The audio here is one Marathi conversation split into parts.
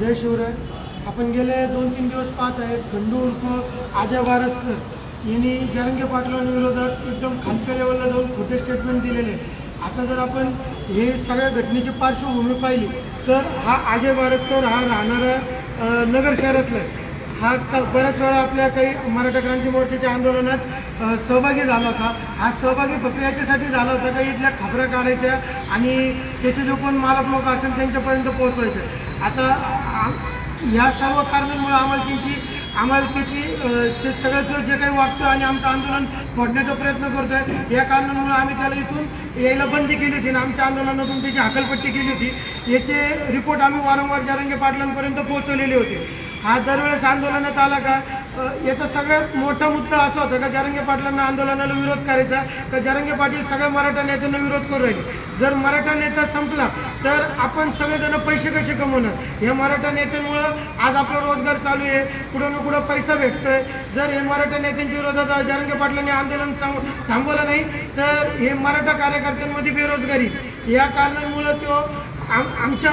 जय शिवराय. आपण गेले दोन तीन दिवस पाहत आहे. खंडू उर्फ अजय वारसकर यांनी जरंगे पाटलांविरोधात एकदम खालच्या लेवलला जाऊन खोटे स्टेटमेंट दिलेले. आहे. आता जर आपण हे सगळ्या घटनेची पार्श्वभूमी पाहिली तर हा अजय वारसकर हा राहणारा नगर शहरातला आहे. हा बऱ्याच वेळा आपल्या काही मराठा क्रांती मोर्चाच्या आंदोलनात सहभागी झाला होता. हा सहभागी फक्त याच्यासाठी झाला होता का इथल्या खबऱ्या काढायच्या आणि त्याचे जो कोण मालक लोक असेल त्यांच्यापर्यंत पोहोचवायचे. आता ह्या सर्व कारणांमुळे आम्हाला त्यांची आम्हाला त्याची ते सगळं जो जे काही वाटतं आणि आमचं आंदोलन फोडण्याचा प्रयत्न करतोय या कारणामुळे आम्ही त्याला इथून यायला बंदी केली होती आणि आमच्या आंदोलनातून त्याची हकलपट्टी केली होती. याचे रिपोर्ट आम्ही वारंवार जरंगे पाटलांपर्यंत पोहोचवलेले होते. हा दरवेळेस आंदोलनात आला का? याचा सगळ्यात मोठा मुद्दा असा होता का जरंगे पाटलांना आंदोलनाला विरोध करायचा का जरंगे पाटील सगळ्या मराठा नेत्यांना विरोध करू राहिले? जर मराठा नेता संपला तर आपण सगळेजण पैसे कसे कमवणार? या मराठा नेत्यांमुळं आज आपला रोजगार चालू आहे कुठं ना कुठं पैसा भेटतोय. जर हे मराठा नेत्यांच्या विरोधात जरंगे पाटलांनी आंदोलन थांबवलं नाही तर हे मराठा कार्यकर्त्यांमध्ये बेरोजगारी. या कारणांमुळे तो आम आमच्या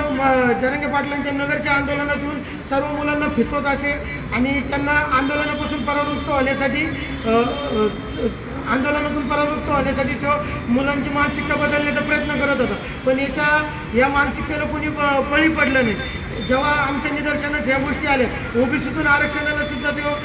जरंगे पाटलांच्या नगरच्या आंदोलनातून सर्व मुलांना फितवत असे आणि त्यांना आंदोलनापासून परावृत्त होण्यासाठी आंदोलनातून परावृत्त होण्यासाठी तो मुलांची मानसिकता बदलण्याचा प्रयत्न करत होता. पण याच्या या मानसिकतेला कोणी ब- बळी पडलं नाही. जेव्हा आमच्या निदर्शनास ह्या गोष्टी आल्या ओबीसीतून आरक्षणाला सुद्धा तो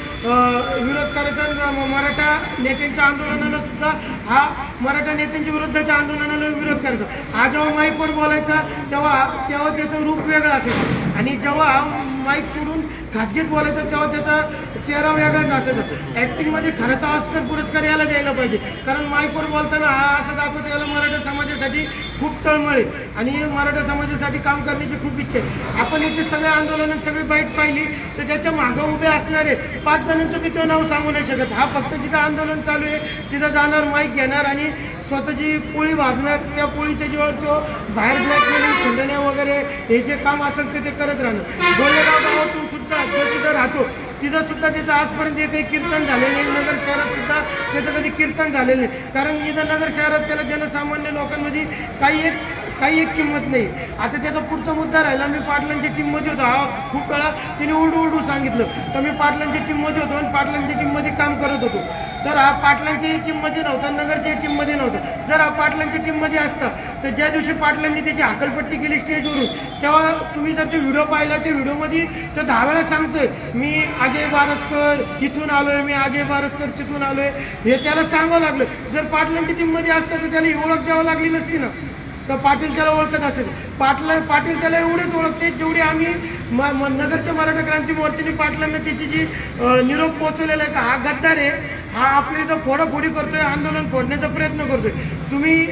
विरोध करायचा मराठा नेत्यांच्या आंदोलनाला सुद्धा हा मराठा नेत्यांच्या विरुद्धच्या आंदोलनाला विरोध करायचा. हा जेव्हा माईकवर बोलायचा तेव्हा तेव्हा त्याचं रूप वेगळं असेल. आणि जेव्हा माईक सोडून खाजगीत बोलायचं तेव्हा त्याचा चेहरा वेगळाच असायचा ऍक्टिंगमध्ये खरं तर ऑस्कर पुरस्कार याला द्यायला पाहिजे. कारण माईकवर बोलताना हा असं दाखवतो याला मराठा समाजासाठी खूप तळमळे आणि मराठा समाजासाठी काम करण्याची खूप इच्छा आहे. आपण इथे सगळ्या आंदोलनात सगळी बाईट पाहिली तर त्याच्या मागं उभे असणारे पाच जणांचं मी तो नाव सांगू नाही शकत. हा फक्त जिथं आंदोलन चालू आहे तिथं जाणार माईक घेणार आणि स्वतःची पोळी भाजणार. त्या पोळीच्या जीवावर तो बाहेर ब्लॅकमेलिंग खंडण्या वगैरे हे जे काम असेल ते ते करत राहणार. गोरेगाव गावातून सुद्धा जो तिथं राहतो. तिथं सुद्धा त्याचं आजपर्यंत काही कीर्तन झालेलं नाही. नगर शहरात सुद्धा त्याचं कधी कीर्तन झालेलं नाही. कारण इथं नगर शहरात त्याला जनसामान्य लोकांमध्ये काही एक काही एक किंमत नाही. आता त्याचा पुढचा मुद्दा राहिला मी पाटलांच्या टीममध्ये होतो हा खूप वेळा तिने उडू उडू सांगितलं. तर मी पाटलांच्या टीममध्ये होतो आणि पाटलांच्या टीममध्ये काम करत होतो. तर हा पाटलांच्या टीममध्ये नव्हता नगरच्या टीममध्ये नव्हता जर हा पाटलांच्या टीममध्ये असता तर ज्या दिवशी पाटलांनी त्याची हाकलपट्टी केली स्टेजवरून तेव्हा तुम्ही जर ते व्हिडिओ पाहिला त्या व्हिडिओमध्ये तो दहा वेळा सांगतोय मी अजय बारसकर इथून आलोय मी अजय बारसकर तिथून आलोय. हे त्याला सांगावं लागलं. जर पाटलांच्या टीममध्ये असतं तर त्याला ओळख द्यावं लागली नसती ना. तर पाटील त्याला ओळखत असेल. पाटला पाटील त्याला एवढेच ओळखते जेवढी आम्ही म- म- नगरच्या मराठा क्रांती मोर्चाने पाटलांना त्याची जी निरोप पोहोचवलेला आहे का हा गद्दार आहे. हा आपल्या इथं फोडाफोडी करतोय आंदोलन फोडण्याचा प्रयत्न करतोय. तुम्ही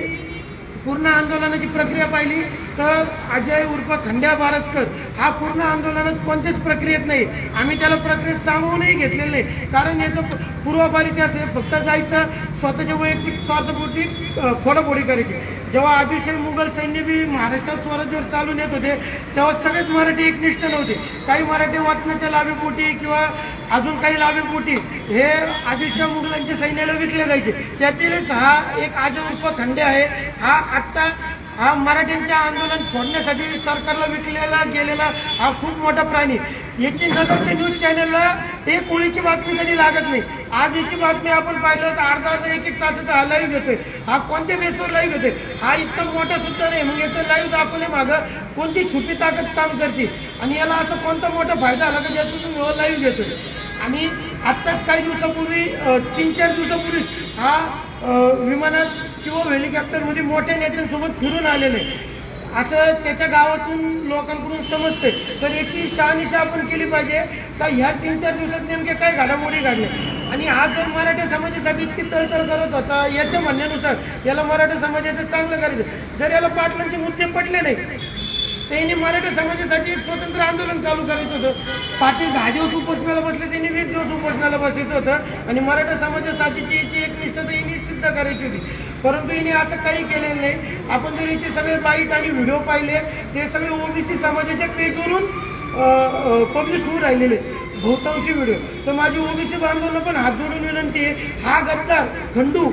पूर्ण आंदोलनाची प्रक्रिया पाहिली. तर अजय उर्फ खंड्या बारसकर हा पूर्ण आंदोलनात कोणत्याच प्रक्रियेत नाही. आम्ही त्याला प्रक्रियेत सामावूनही घेतलेलं नाही. कारण याचं प- पूर्वापार इतिहास आहे फक्त जायचं स्वतःच्या वैयक्तिक स्वार्थपोटी अ, फोडाफोडी करायची. जेव्हा आदिलशाही मुघल सैन्य बी महाराष्ट्रात स्वराज्यावर चालून येत होते तेव्हा सगळेच मराठी एकनिष्ठ नव्हते. काही मराठी वाचनाच्या लाभेपोटी किंवा अजून काही लाभेपोटी हे आदिलशाह मुघलांच्या सैन्याला विकले जायचे. त्यातीलच हा एक आजय खंडे आहे. हा आत्ता हा मराठ्यांचे आंदोलन फोडण्यासाठी सरकारला विकलेला गेलेला हा खूप मोठा प्राणी. याची नगरच्या न्यूज चॅनलला एक कोळीची बातमी कधी लागत नाही. आज याची बातमी आपण पाहिलं तर अर्धा अर्धा एक एक तासाचा हा लाईव्ह घेतोय हा कोणत्या बेसवर लाईव्ह घेतोय हा इतका मोठा सुद्धा नाही. मग याचं लाईव्ह दाखवणे मागं कोणती छुपी ताकद काम करते? आणि याला असं कोणता मोठा फायदा आला का ज्यातून लाईव्ह घेतोय? आणि आत्ताच काही दिवसापूर्वी तीन चार दिवसापूर्वी हा विमानात किंवा हेलिकॉप्टरमध्ये मोठ्या नेत्यांसोबत फिरून आलेले. असं त्याच्या गावातून लोकांकडून समजते. तर याची शहानिशा आपण केली पाहिजे. का ह्या तीन चार दिवसात नेमक्या काय घडामोडी घडले आणि हा जर मराठा समाजासाठी इतकी तळतळ करत होता याच्या म्हणण्यानुसार याला मराठा समाजाचं चांगलं करायचं. जर याला पाटलांचे मुद्दे पटले नाही त्यांनी मराठा समाजासाठी एक स्वतंत्र आंदोलन चालू करायचं होतं. पाटील दहा दिवस उपोषणाला बसले त्यांनी वीस दिवस उपोषणाला बसायचं होतं. आणि मराठा समाजासाठीची याची एक निष्ठता यांनी सिद्ध करायची होती. परंतु हिने असं काही केलेलं नाही. आपण जर याचे सगळे बाईट आणि व्हिडिओ पाहिले ते सगळे ओबीसी समाजाच्या पेजवरून पब्लिश होऊ राहिलेले बहुतांशी व्हिडिओ. तर माझी ओबीसी बांधवांना पण हात जोडून विनंती आहे. हा गद्दार खंडू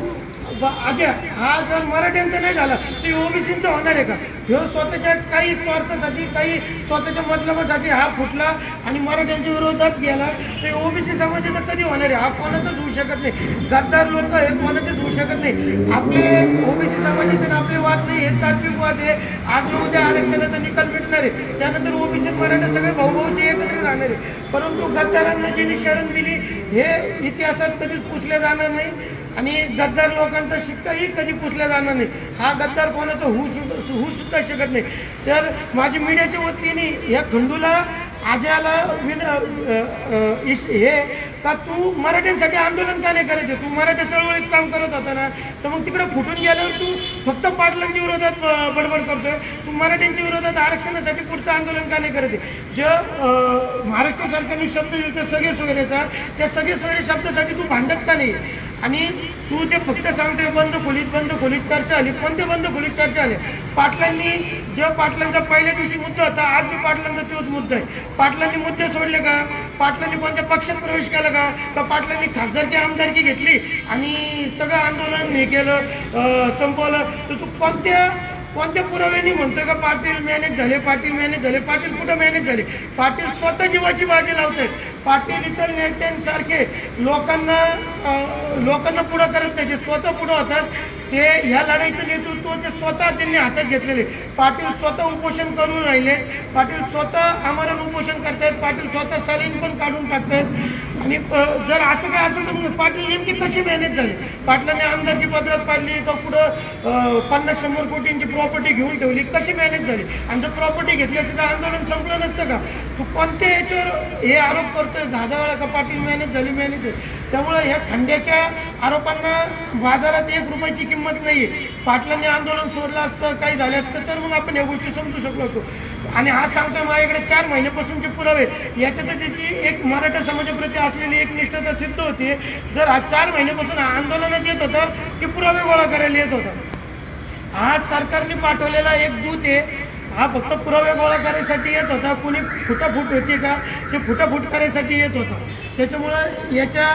अजय हा जर मराठ्यांचा नाही झाला ते ओबीसीचा होणार आहे का? ह्यो स्वतःच्या काही स्वार्थासाठी काही स्वतःच्या मतलबासाठी हा फुटला आणि मराठ्यांच्या विरोधात गेला ते ओबीसी समाजाचा कधी होणार आहे? हा कोणाचाच होऊ शकत नाही. गद्दार लोक हे कोणाचेच होऊ शकत नाही. आपले ओबीसी समाजाचे आपले वाद नाही हे तात्विक वाद हे आज उद्या आरक्षणाचा निकाल भेटणार आहे. त्यानंतर ओबीसी मराठा सगळे भाऊभाऊचे एकत्र राहणार आहे. परंतु गद्दारांना जी शरण दिली हे इतिहासात कधीच पुसले जाणार नाही. आणि गद्दार लोकांचा शिक्काही कधी पुसला जाणार नाही. हा गद्दार कोणाचा होऊ सु- होऊ सुद्धा शकत नाही. तर माझी मीडियाच्या वतीने या खंडूला आजयाला विन इश हे का तू मराठ्यांसाठी आंदोलन का नाही करायचं? तू मराठा चळवळीत काम करत होता ना? तर मग तिकडे फुटून गेल्यावर तू फक्त पाटलांच्या विरोधात बडबड करतोय. तू मराठ्यांच्या विरोधात आरक्षणासाठी पुढचं आंदोलन का नाही करायचे आहे? जे महाराष्ट्र सरकारने शब्द दिले ते सगळे सोयरेचा त्या सगळे सोयरे शब्दासाठी तू भांडत का नाही? आणि तू ते फक्त सांगतोय बंद खोलीत बंद खोलीत चर्चा आली. कोणते बंद खोलीत चर्चा आली? पाटलांनी जेव्हा पाटलांचा पहिल्या दिवशी मुद्दा होता आज मी पाटलांचा तोच मुद्दा आहे. पाटलांनी मुद्दे सोडले का? पाटलांनी कोणत्या पक्षात प्रवेश केला का? तर पाटलांनी खासदारकी आमदारकी घेतली आणि सगळं आंदोलन हे केलं संपवलं. तर तू कोणत्या कोणत्या पुराव्यांनी म्हणतोय का पाटील मॅनेज झाले पाटील मॅनेज झाले पाटील कुठं मॅनेज झाले? पाटील स्वतः जीवाची बाजी लावते पाटील इतर नेत्यांसारखे लोकांना लोकांना पुढं करत नाही. ते स्वतः पुढं होतात ते ह्या लढाईचं नेतृत्व ते स्वतः त्यांनी हातात घेतलेले. पाटील स्वतः उपोषण करून राहिले. पाटील स्वतः आमरण उपोषण करतायत. पाटील स्वतः सलीन पण काढून टाकतायत. आणि जर असं काय असेल तर मग पाटील नेमकी कशी मेहनत झाली? पाटलांनी आमदारकी पत्रात पाडली का पुढं पन्नास शंभर कोटींची प्रॉपर्टी घेऊन ठेवली? कशी मेहनत झाली? आणि जर प्रॉपर्टी घेतल्याचं तर आंदोलन संपलं नसतं का? तू कोणत्या याच्यावर हे आरोप करतोय? दहा दहा वेळा का पाटील मेहनत झाली मेहनत झाली? त्यामुळे ह्या खंड्याच्या आरोपांना बाजारात एक रुपयाची किंमत नाही पाटलांनी आंदोलन सोडलं असतं काही झालं असतं तर मग आपण या गोष्टी समजू शकलो असतो. आणि हा सांगतोय माझ्याकडे चार महिन्यापासूनचे पुरावे याच्यातच त्याची एक मराठा समाजाप्रती असलेली एक निष्ठता सिद्ध होती. जर आज चार महिन्यापासून आंदोलनात येत होतं की पुरावे गोळा करायला येत होता. आज सरकारने पाठवलेला एक दूत आहे हा फक्त पुरावे गोळा करायसाठी येत होता. कुणी फुटाफूट होती का? ते फुटाफूट करायसाठी येत होता. त्याच्यामुळं याच्या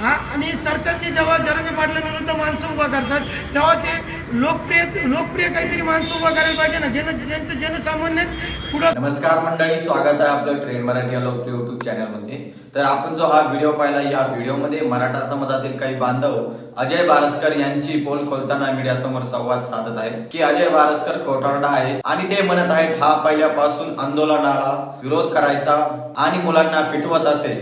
हा आणि सरकारने जेव्हा जरांगे पाटलांविरुद्ध माणसं उभा करतात तेव्हा ते लोकप्रिय लोकप्रिय काहीतरी माणसं उभा करायला पाहिजे ना जन ज्यांचं जनसामान्य पुढं नमस्कार मंडळी स्वागत आहे आपलं ट्रेन मराठी या लोकप्रिय युट्यूब चॅनलमध्ये तर आपण जो हा व्हिडिओ पाहिला या व्हिडिओमध्ये मराठा समाजातील काही बांधव अजय बारसकर यांची पोल खोलताना मीडिया समोर संवाद साधत आहेत. की अजय बारसकर खोटारडा आहे आणि ते म्हणत आहेत हा पहिल्यापासून आंदोलनाला विरोध करायचा आणि मुलांना पिटवत असे.